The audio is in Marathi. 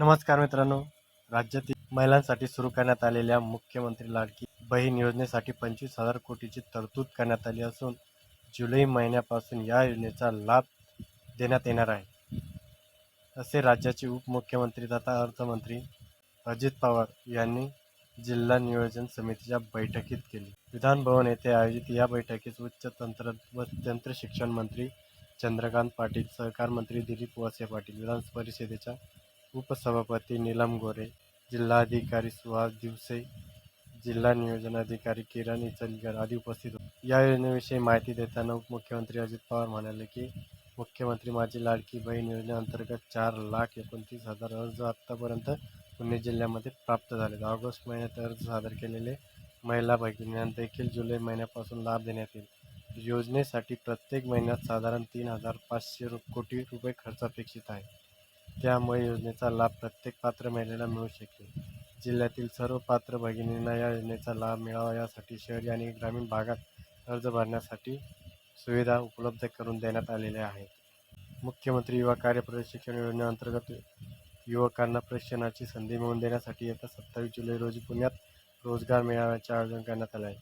नमस्कार मित्रांनो. राज्यातील महिलांसाठी सुरू करण्यात आलेल्या मुख्यमंत्री लाडकी बहीण योजनेसाठी पंचवीस हजार कोटीची तरतूद करण्यात आली असून जुलै महिन्यापासून या योजनेचा लाभ देण्यात येणार आहे. असे राज्याचे उपमुख्यमंत्री तथा अर्थमंत्री अजित पवार यांनी जिल्हा नियोजन समितीच्या बैठकीत केली. विधानभवन येथे आयोजित या बैठकीस उच्च तंत्र व तंत्रशिक्षण मंत्री चंद्रकांत पाटील सहकार मंत्री दिलीप वळसे पाटील विधान परिषदेच्या उपसभापती नीलम गोरे जिल्हाधिकारी सुहास दिवसे जिल्हा नियोजन अधिकारी किरण इचलकर आदी उपस्थित होते या योजनेविषयी माहिती देताना उपमुख्यमंत्री अजित पवार म्हणाले की मुख्यमंत्री माझी लाडकी बहीण योजनेअंतर्गत चार लाख एकोणतीस हजार अर्ज आत्तापर्यंत पुणे जिल्ह्यामध्ये प्राप्त झाले ऑगस्ट महिन्यात अर्ज सादर केलेले महिला भगिनींना देखील जुलै महिन्यापासून लाभ देण्यात येईल. योजनेसाठी प्रत्येक महिन्यात साधारण तीन हजार पाचशे रु कोटी रुपये खर्च अपेक्षित आहे. त्यामुळे योजनेचा लाभ प्रत्येक पात्र महिलेला मिळू शकेल. जिल्ह्यातील सर्व पात्र भगिनींना या योजनेचा लाभ मिळावा. यासाठी शहरी आणि ग्रामीण भागात अर्ज भरण्यासाठी सुविधा उपलब्ध करून देण्यात आलेल्या आहेत. मुख्यमंत्री युवा कार्य प्रशिक्षण योजनेअंतर्गत युवकांना प्रशिक्षणाची संधी मिळवून देण्यासाठी येत्या सत्तावीस जुलै रोजी पुण्यात रोजगार मेळाव्याचे आयोजन करण्यात आले आहे.